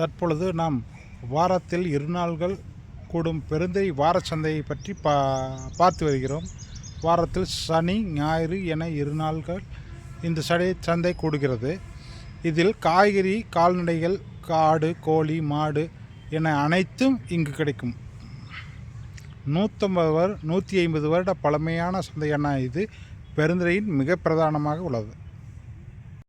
தற்பொழுது நாம் வாரத்தில் இரு நாள்கள் கூடும் பெருந்தை வாரச் சந்தையை பற்றி பா பார்த்து வருகிறோம். வாரத்தில் சனி ஞாயிறு என இரு நாள்கள் இந்த சடை சந்தை கூடுகிறது. இதில் காய்கறி கால்நடைகள் காடு கோழி மாடு என அனைத்தும் இங்கு கிடைக்கும். நூற்றம்பது நூற்றி ஐம்பது வருட பழமையான சந்தையான இது பெருந்துறையின் மிக பிரதானமாக உள்ளது.